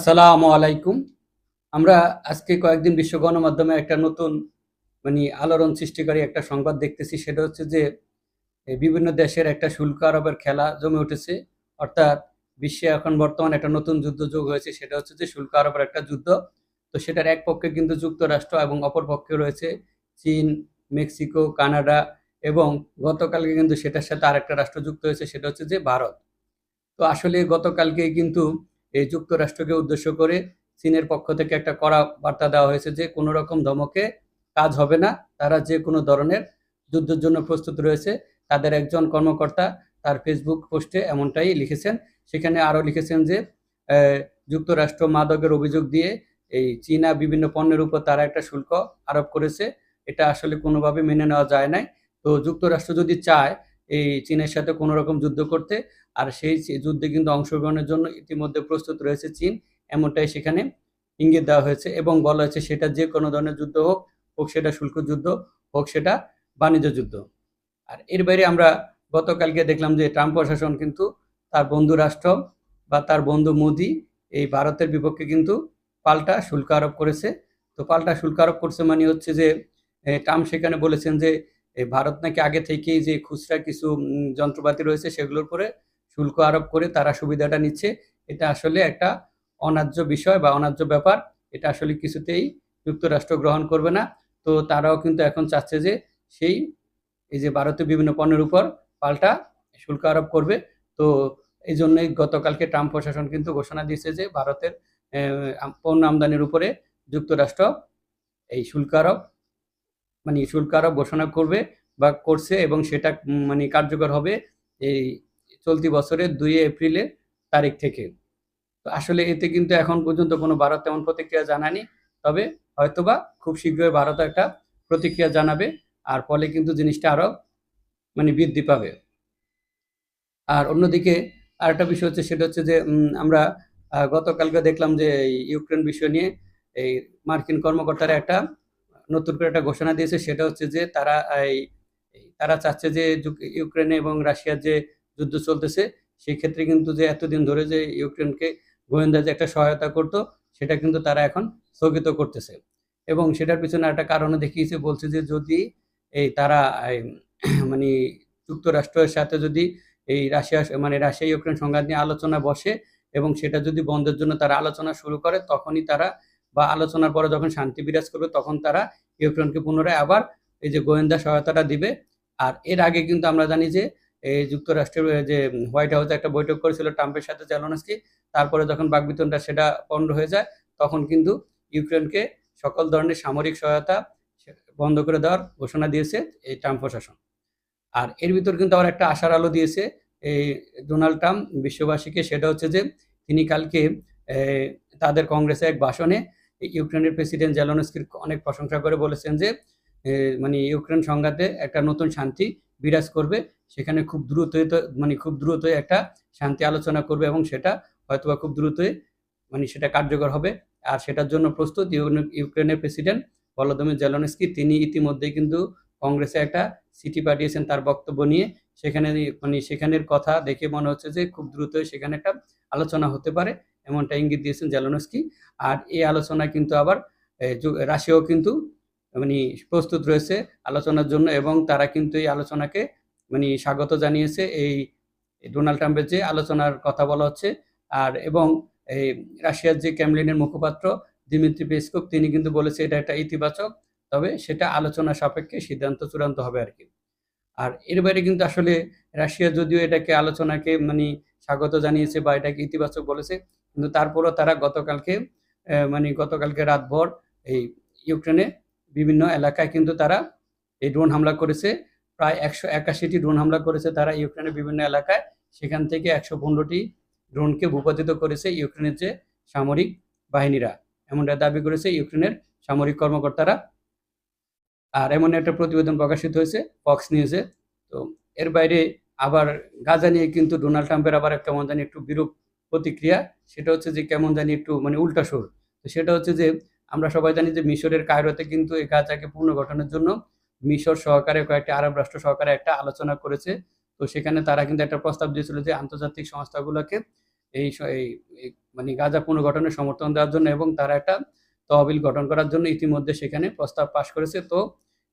আসসালামু আলাইকুম। আমরা আজকে কয়েকদিন বিশ্ব গণমাধ্যমে একটা নতুন মানে আলোড়ন সৃষ্টিকারী একটা সংবাদ দেখতেছি। সেটা হচ্ছে যে বিভিন্ন দেশের একটা শুল্ক আরোপের খেলা জমে উঠেছে। অর্থাৎ বিশ্বে এখন বর্তমান একটা নতুন যুদ্ধ যোগ হয়েছে। সেটা হচ্ছে যে, শুল্ক আরোপের একটা যুদ্ধ। তো সেটার এক পক্ষে কিন্তু যুক্তরাষ্ট্র এবং অপর পক্ষে রয়েছে চীন, মেক্সিকো, কানাডা এবং গতকালকে কিন্তু সেটার সাথে আরেকটা রাষ্ট্র যুক্ত হয়েছে, সেটা হচ্ছে যে, ভারত। তো আসলে গতকালকে কিন্তু এই যুক্তরাষ্ট্রকে উদ্দেশ্য করে চীনের পক্ষ থেকে একটা কড়া বার্তা দেওয়া হয়েছে যে কোনো রকম ধমকে কাজ হবে না। তারা যে কোনো ধরনের যুদ্ধের জন্য প্রস্তুত রয়েছে। তাদের একজন কর্মকর্তা তার ফেসবুক পোস্টে এমনটাই লিখেছেন। সেখানে আরও লিখেছেন যে যুক্তরাষ্ট্র মাদকের অভিযোগ দিয়ে এই চীনা বিভিন্ন পণ্যের উপর তারা একটা শুল্ক আরোপ করেছে। এটা আসলে কোনোভাবে মেনে নেওয়া যায় নাই। তো যুক্তরাষ্ট্র যদি চায় এই চীনের সাথে কোনো রকম যুদ্ধ করতে। আর সেই যুদ্ধে কিন্তু অংশগ্রহণের জন্য ইতিমধ্যে প্রস্তুত রয়েছে চীন। এমনটাই সেখানে ইঙ্গিত দেওয়া হয়েছে এবং বলা হয়েছে সেটা যে কোনো ধরনের যুদ্ধ হোক হোক সেটা শুল্ক যুদ্ধ, হোক সেটা বাণিজ্য যুদ্ধ। আর এর বাইরে আমরা গতকালকে দেখলাম যে ট্রাম্প প্রশাসন কিন্তু তার বন্ধু রাষ্ট্র বা তার বন্ধু মোদি এই ভারতের বিপক্ষে কিন্তু পাল্টা শুল্ক আরোপ করেছে। তো পাল্টা শুল্ক আরোপ করছে মানে হচ্ছে যে ট্রাম্প সেখানে বলেছেন যে এই ভারত নাকি আগে থেকেই যে খুচরা কিছু যন্ত্রপাতি রয়েছে সেগুলোর উপরে শুল্ক আরোপ করে তারা সুবিধাটা নিচ্ছে। এটা আসলে একটা অন্যায্য বিষয় বা অন্যায্য ব্যাপার। এটা আসলে কিছুতেই যুক্তরাষ্ট্র গ্রহণ করবে না। তো তারাও কিন্তু এখন চাচ্ছে যে সেই, এই যে ভারতের বিভিন্ন পণ্যের উপর পাল্টা শুল্ক আরোপ করবে। তো এই জন্যই গতকালকে ট্রাম্প প্রশাসন কিন্তু ঘোষণা দিয়েছে যে ভারতের পণ্য আমদানির উপরে যুক্তরাষ্ট্র এই শুল্ক আরোপ মানে শুল্ক আরোপ ঘোষণা করবে বা করছে এবং সেটা মানে কার্যকর হবে এই চলতি বছরের দুই এপ্রিলের তারিখ থেকে। তো আসলে এতে কিন্তু এখন পর্যন্ত কোনো ভারত তেমন প্রতিক্রিয়া জানায়নি, তবে হয়তোবা খুব শীঘ্রই ভারত একটা প্রতিক্রিয়া জানাবে আর ফলে কিন্তু জিনিসটা আরও মানে বৃদ্ধি পাবে। আর অন্যদিকে আরেকটা বিষয় হচ্ছে সেটা হচ্ছে যে আমরা গতকালকে দেখলাম যে ইউক্রেন বিষয় নিয়ে এই মার্কিন কর্মকর্তারা একটা নতুন করে একটা ঘোষণা দিয়েছে, সেটা হচ্ছে যে তারা, এই তারা চাচ্ছে যে ইউক্রেনে এবং রাশিয়ার যে যুদ্ধ চলতেছে, সেই ক্ষেত্রে কিন্তু যে এতদিন ধরে যে ইউক্রেনকে গোয়েন্দা যে একটা সহায়তা করতো, সেটা কিন্তু তারা এখন স্থগিত করতেছে। এবং সেটার পিছনে একটা কারণও দেখিয়েছে, বলছে যে যদি, এই, তারা মানে যুক্তরাষ্ট্রের সাথে যদি এই রাশিয়া মানে রাশিয়া ইউক্রেন সংঘাত নিয়ে আলোচনা বসে এবং সেটা যদি বন্ধের জন্য তারা আলোচনা শুরু করে, তখনই তারা বা আলোচনার পরে যখন শান্তি বিরাজ করবে, তখন তারা ইউক্রেনকে পুনরায় আবার এই যে গোয়েন্দা সহায়তাটা দিবে। আর এর আগে কিন্তু আমরা জানি যে, এই যুক্তরাষ্ট্রের যে হোয়াইট হাউসে একটা বৈঠক করেছিল ট্রাম্পের সাথে জেলনস্কি। তারপরে যখন বাকবিতনটা সেটা পণ্ড হয়ে যায়, তখন কিন্তু ইউক্রেনকে সকল ধরনের সামরিক সহায়তা বন্ধ করে দেওয়ার ঘোষণা দিয়েছে এই ট্রাম্প প্রশাসন। আর এর ভিতর কিন্তু আবার একটা আশার আলো দিয়েছে এই ডোনাল্ড ট্রাম্প বিশ্ববাসীকে। সেটা হচ্ছে যে, তিনি কালকে তাদের কংগ্রেসে এক ভাষণে ইউক্রেনের প্রেসিডেন্ট জেলনস্কির অনেক প্রশংসা করে বলেছেন যে মানে ইউক্রেন সংঘাতে একটা নতুন শান্তি বিরাজ করবে। সেখানে খুব দ্রুতই মানে খুব দ্রুতই একটা শান্তি আলোচনা করবে এবং সেটা হয়তোবা খুব দ্রুতই মানে সেটা কার্যকর হবে। আর সেটার জন্য প্রস্তুত ইউক্রেনের প্রেসিডেন্ট ভলোদিমির জেলনস্কি, তিনি ইতিমধ্যেই কিন্তু কংগ্রেসে একটা চিঠি পাঠিয়েছেন তার বক্তব্য নিয়ে। সেখানে মানে সেখানের কথা দেখে মনে হচ্ছে যে খুব দ্রুতই সেখানে একটা আলোচনা হতে পারে। এমনটা ইঙ্গিত দিয়েছেন জেলনস্কি। আর এই আলোচনা কিন্তু আবার রাশিয়াও কিন্তু মানে প্রস্তুত রয়েছে আলোচনার জন্য এবং তারা কিন্তু এই আলোচনাকে মানে স্বাগত জানিয়েছে এই ডোনাল্ড ট্রাম্পের যে আলোচনার কথা বলা হচ্ছে। আর, এবং এই রাশিয়ার যে ক্যামলিনের মুখপাত্র দিমিত্রি পেসকোভ তিনি কিন্তু বলেছে এটা একটা ইতিবাচক, তবে সেটা আলোচনা সাপেক্ষে সিদ্ধান্ত চূড়ান্ত হবে আর কি। আর এর বাইরে কিন্তু আসলে রাশিয়া যদিও এটাকে আলোচনাকে মানে স্বাগত জানিয়েছে বা এটাকে ইতিবাচক বলেছে কিন্তু তারপরও তারা গতকালকে মানে গতকালকে রাতভর এই ইউক্রেনে বিভিন্ন এলাকায় কিন্তু তারা এই ড্রোন হামলা করেছে। প্রায় একশো একাশিটি ড্রোন হামলা করেছে তারা ইউক্রেনের বিভিন্ন এলাকায়। সেখান থেকে একশো পনেরোটি ড্রোনকে ভূপাতিত করেছে ইউক্রেনের যে সামরিক বাহিনীরা। এমনটা দাবি করেছে ইউক্রেনের সামরিক কর্মকর্তারা। আর এমন একটা প্রতিবেদন প্রকাশিত হয়েছে ফক্স নিউজে। তো এর বাইরে আবার গাজা নিয়ে কিন্তু ডোনাল্ড ট্রাম্পের আবার কেমন জানি একটু বিরূপ প্রতিক্রিয়া, সেটা হচ্ছে যে কেমন জানি একটু মানে উল্টা সুর। তো সেটা হচ্ছে যে আমরা সবাই জানি যে মিশরের কায়রোতে কিন্তু এই গাজাকে পুনর্গঠনের জন্য মিশর সহকারে কয়েকটি আরব রাষ্ট্র সহকারে একটা আলোচনা করেছে। তো সেখানে তারা কিন্তু একটা প্রস্তাব দিয়েছিল যে আন্তর্জাতিক সংস্থাগুলোকে এই মানে গাজা পুনর্গঠনের সমর্থন দেওয়ার জন্য এবং তারা একটা তহবিল গঠন করার জন্য ইতিমধ্যে সেখানে প্রস্তাব পাশ করেছে। তো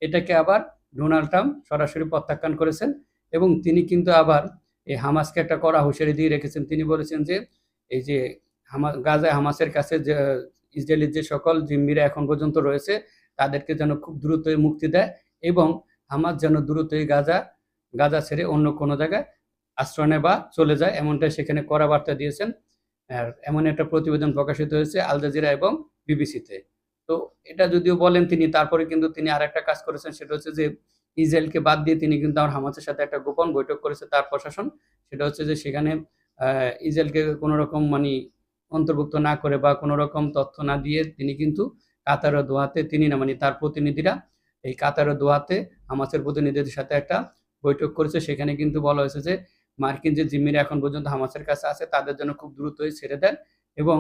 এটাকে আবার ডোনাল্ড ট্রাম্প সরাসরি প্রত্যাখ্যান করেছেন এবং তিনি কিন্তু আবার এই হামাসকে একটা কড়া হুঁশিয়ারি দিয়ে রেখেছেন। তিনি বলেছেন যে, এই যে হামা, গাজায় হামাসের কাছে যে, ইসরায়েলের যে সকল জিম্মিরা এখন পর্যন্ত রয়েছে, তাদেরকে যেন খুব দ্রুতই মুক্তি দেয় এবং হামাস যেন দ্রুতই গাজা গাজা ছেড়ে অন্য কোনো জায়গায় আশ্রয় নেয় বা চলে যায়, এমনটাই সেখানে কড়া বার্তা দিয়েছেন। আর এমন একটা প্রতিবেদন প্রকাশিত হয়েছে আল জাজিরা এবং বিবিসিতে। তো এটা যদিও বলেন তিনি, তারপরে কিন্তু তিনি আর একটা কাজ করেছেন, সেটা হচ্ছে যে ইসরায়েলকে বাদ দিয়ে তিনি কিন্তু আমার হামাসের সাথে একটা গোপন বৈঠক করেছে তার প্রশাসন। সেটা হচ্ছে যে সেখানে ইসরায়েলকে কোনো রকম মানে অন্তর্ভুক্ত না করে বা কোনো রকম তথ্য না দিয়ে তিনি কিন্তু কাতার ও দোহাতে তিনি না মানে তার প্রতিনিধিরা এই কাতার ও দোহাতে হামাসের প্রতিনিধিদের সাথে একটা বৈঠক করেছে। সেখানে কিন্তু বলা হয়েছে যে মার্কিন যে জিম্মিরা এখন পর্যন্ত হামাসের কাছে আছে, তাদের জন্য খুব দ্রুতই ছেড়ে দেন এবং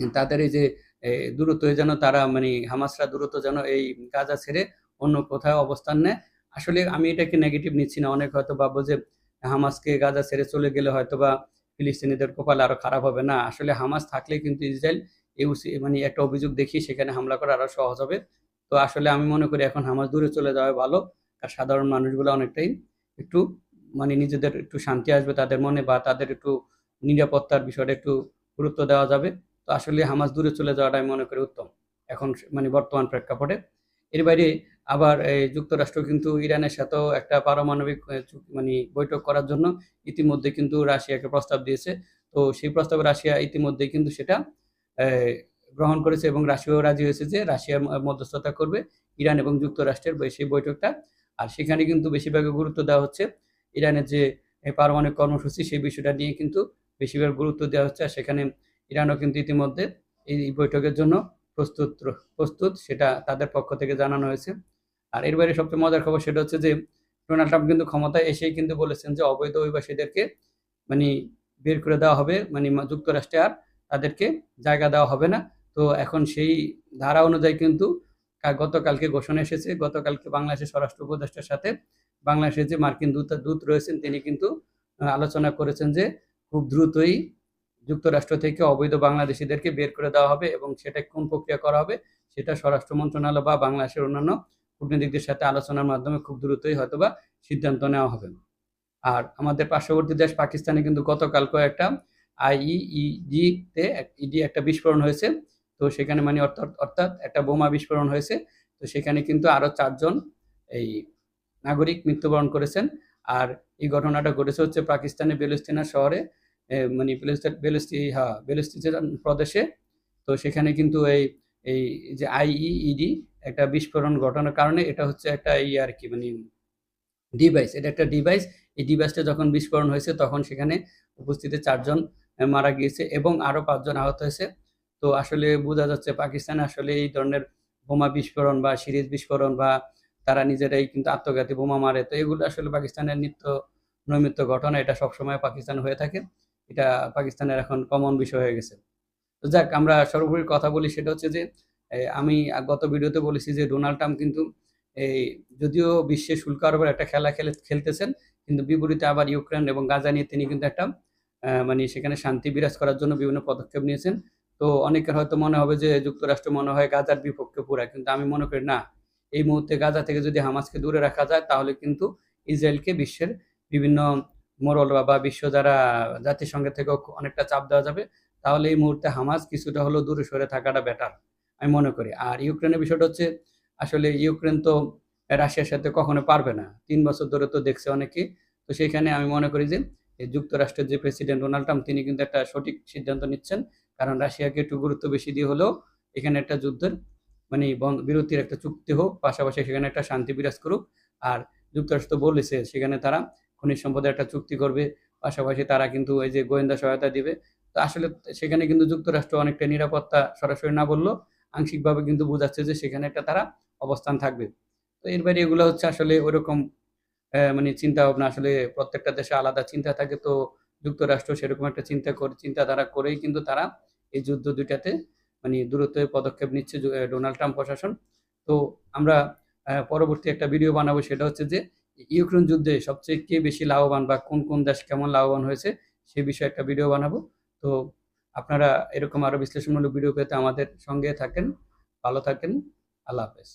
তাদের এই যে দ্রুতই যেন তারা মানে হামাসরা দ্রুত যেন এই গাজা ছেড়ে অন্য কোথাও অবস্থান নেয়। আসলে আমি এটাকে নেগেটিভ নিচ্ছি না। অনেক হয়তো ভাববো যে হামাসকে গাজা ছেড়ে চলে গেলে হয়তো বা ফিলিস্তিনিদের কপাল আরও খারাপ হবে না। আসলে হামাস থাকলে কিন্তু ইসরায়েল ইউসি মানে একটা অভিযোগ দেখিয়ে সেখানে হামলা করা আরও সহজ হবে। তো আসলে আমি মনে করি এখন হামাস দূরে চলে যাওয়া ভালো। আর সাধারণ মানুষগুলো অনেকটাই একটু মানে নিজেদের একটু শান্তি আসবে তাদের মনে বা তাদের একটু নিরাপত্তার বিষয়টা একটু গুরুত্ব দেওয়া যাবে। তো আসলে হামাস দূরে চলে যাওয়াটা আমি মনে করি উত্তম। এখন মানে বর্তমান প্রেক্ষাপটে। এর বাইরে আবার যুক্তরাষ্ট্র কিন্তু ইরানের সাথেও একটা পারমাণবিক মানে বৈঠক করার জন্য ইতিমধ্যে কিন্তু রাশিয়াকে প্রস্তাব দিয়েছে। তো সেই প্রস্তাবে রাশিয়া ইতিমধ্যে কিন্তু সেটা গ্রহণ করেছে এবং রাশিয়াও রাজি হয়েছে যে রাশিয়া মধ্যস্থতা করবে ইরান এবং যুক্তরাষ্ট্রের সেই বৈঠকটা। আর সেখানে কিন্তু বেশিরভাগ গুরুত্ব দেওয়া হচ্ছে ইরানের যে পারমাণবিক কর্মসূচি সেই বিষয়টা নিয়ে কিন্তু বেশিরভাগ গুরুত্ব দেওয়া হচ্ছে। আর সেখানে ইরানও কিন্তু ইতিমধ্যে এই বৈঠকের জন্য প্রস্তুত প্রস্তুত, সেটা তাদের পক্ষ থেকে জানানো হয়েছে। আর এর বাইরে সবচেয়ে মজার খবর সেটা হচ্ছে যে, ডোনাল্ড ট্রাম্প কিন্তু ক্ষমতায় এসেই কিন্তু বলেছেন যে, অবৈধ অভিবাসীদেরকে মানে বের করে দেওয়া হবে মানে যুক্তরাষ্ট্রে, আর তাদেরকে জায়গা দেওয়া হবে না। তো এখন সেই ধারা অনুযায়ী কিন্তু গতকালকে ঘোষণা এসেছে, গতকালকে বাংলাদেশের স্বরাষ্ট্র উপদেষ্টার সাথে বাংলাদেশের যে মার্কিন দূত দূত রয়েছেন, তিনি কিন্তু আলোচনা করেছেন যে, খুব দ্রুতই যুক্তরাষ্ট্র থেকে অবৈধ বাংলাদেশিদেরকে বের করে দেওয়া হবে এবং সেটা কোন প্রক্রিয়া করা হবে সেটা স্বরাষ্ট্র মন্ত্রণালয় বা বাংলাদেশের অন্যান্য কূটনীতিকদের সাথে আলোচনার মাধ্যমে খুব দ্রুতই হয়তোবা সিদ্ধান্ত নেওয়া হবে। আর আমাদের পার্শ্ববর্তী দেশ পাকিস্তানে কিন্তু গতকালকে একটা আইইইডি তে ইডি একটা বিস্ফোরণ হয়েছে। তো সেখানে মানে অর্থাৎ অর্থাৎ একটা বোমা বিস্ফোরণ হয়েছে। তো সেখানে কিন্তু আরও চারজন এই নাগরিক মৃত্যুবরণ করেছেন। আর এই ঘটনাটা ঘটেছে হচ্ছে পাকিস্তানের বেলুস্তিনা শহরে। মানে বেলুস্তি হ্যাঁ বেলুস্তিস্তান প্রদেশে। তো সেখানে কিন্তু এই এই যে আইইইডি একটা বিস্ফোরণ ঘটানোর কারণে এটা হচ্ছে একটা এই আর কি মানে ডিভাইস এটা একটা ডিভাইস এই ডিভাইসটা যখন বিস্ফোরণ হয়েছে, তখন সেখানে উপস্থিত চারজন মারা গিয়েছে এবং আরও পাঁচজন আহত হয়েছে। তো আসলে বোঝা যাচ্ছে পাকিস্তানে আসলে এই ধরনের বোমা বিস্ফোরণ বা সিরিজ বিস্ফোরণ বা তারা নিজেরাই কিন্তু আত্মঘাতী বোমা মারে, তো এগুলো আসলে পাকিস্তানের নিত্য নৈমিত্য ঘটনা। এটা সবসময় পাকিস্তান হয়ে থাকে। এটা পাকিস্তানের এখন কমন বিষয় হয়ে গেছে। তো যাক, আমরা সর্বোপরি কথা বলি সেটা হচ্ছে যে আমি গত ভিডিওতে বলেছি যে ডোনাল্ড ট্রাম্প কিন্তু এই যদিও বিশ্বে শুল্ক আরোপের একটা খেলা খেলে, খেলতেছেন, কিন্তু বিপরীতে আবার ইউক্রেন এবং গাজা নিয়ে তিনি কিন্তু একটা মানে সেখানে শান্তি বিরাজ করার জন্য বিভিন্ন পদক্ষেপ নিয়েছেন। তো অনেকের হয়তো মনে হবে যে যুক্তরাষ্ট্র মনে হয় গাজার বিপক্ষে পুরা, কিন্তু আমি মনে করি না। এই মুহূর্তে গাজা থেকে যদি হামাসকে দূরে রাখা যায়, তাহলে কিন্তু ইসরায়েলকে বিশ্বের বিভিন্ন মোরল বা বিশ্ব যারা জাতিসংঘের থেকেও অনেকটা চাপ দেওয়া যাবে, তাহলে এই মুহূর্তে হামাস কিছুটা হলেও দূরে সরে থাকাটা বেটার আমি মনে করি। আর ইউক্রেনের বিষয়টা হচ্ছে, আসলে ইউক্রেন তো রাশিয়ার সাথে কখনো পারবে না, তিন বছর ধরে তো দেখছে অনেকে তো সেখানে আমি মনে করি যে যুক্তরাষ্ট্রের যে প্রেসিডেন্ট ডোনাল্ড ট্রাম্প তিনি কিন্তু একটা সঠিক সিদ্ধান্ত নিচ্ছেন, কারণ রাশিয়াকে একটু গুরুত্ব বেশি দিয়ে হলেও এখানে একটা যুদ্ধের মানে বিরতির একটা চুক্তি হোক, পাশাপাশি সেখানে একটা শান্তি বিরাজ করুক। আর যুক্তরাষ্ট্র বলেছে, সেখানে তারা খনিজ সম্পদের একটা চুক্তি করবে, পাশাপাশি তারা কিন্তু এই যে গোয়েন্দা সহায়তা দিবে। তো আসলে সেখানে কিন্তু যুক্তরাষ্ট্র অনেকটা নিরাপত্তা সরাসরি না বললেও আংশিকভাবে কিন্তু বোঝাচ্ছে যে সেখানে একটা তারা অবস্থান থাকবে। তো এর বাইরে এগুলো হচ্ছে আসলে ওরকম মানে চিন্তা ভাবনা, আসলে প্রত্যেকটা দেশে আলাদা চিন্তা থাকে। তো যুক্তরাষ্ট্র সেরকম একটা চিন্তা করে, চিন্তাধারা করেই কিন্তু তারা এই যুদ্ধ দুইটাতে মানে দ্রুত পদক্ষেপ নিচ্ছে ডোনাল্ড ট্রাম্প প্রশাসন। তো আমরা পরবর্তী একটা ভিডিও বানাবো, সেটা হচ্ছে যে ইউক্রেন যুদ্ধে সবচেয়ে কে বেশি লাভবান বা কোন কোন দেশ কেমন লাভবান হয়েছে, সেই বিষয়ে একটা ভিডিও বানাবো। তো আপনারা এরকম আরও বিশ্লেষণমূলক ভিডিও পেতে আমাদের সঙ্গে থাকেন, ভালো থাকেন, আল্লাহ হাফেজ।